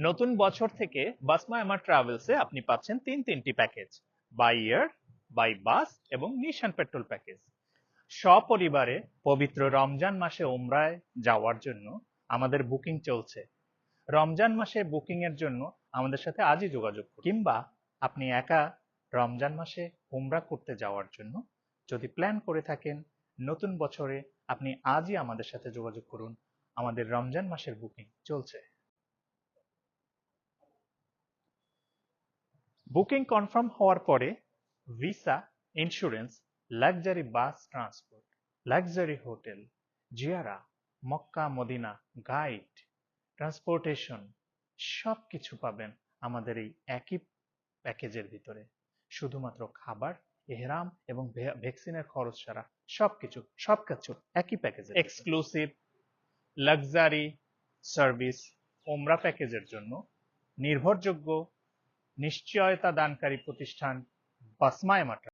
নতুন বছর থেকে বাসমা এমার ট্রাভেলসে আপনি পাচ্ছেন তিন তিনটি package. By air by bus এবং নিশান পেট্রোল প্যাকেজ। সপরিবারে পবিত্র রমজান মাসে ওমরায় যাওয়ার জন্য আমাদের বুকিং চলছে। রমজান মাসে বুকিং এর জন্য আমাদের সাথে আজই যোগাযোগ কিংবা আপনি একা রমজান মাসে উমরা করতে যাওয়ার জন্য যদি প্ল্যান করে থাকেন, নতুন বছরে আপনি আজই আমাদের সাথে যোগাযোগ করুন। আমাদের রমজান মাসের বুকিং চলছে। বুকিং কনফার্ম হওয়ার পরে visa insurance luxury bus transport luxury hotel Jiara, Mecca, Medina guide transportation সব কিছু পাবেন আমাদের এই একই প্যাকেজের ভিতরে। শুধুমাত্র খাবার, এহরাম এবং ভ্যাকসিনের খরচ ছাড়া সবকিছু সবকিছু একই প্যাকেজে এক্সক্লুসিভ লাক্সারি সার্ভিস ওমরা প্যাকেজের জন্য নির্ভরযোগ্য নিশ্চয়তা দানকারী প্রতিষ্ঠান বাসমায় মাত্রা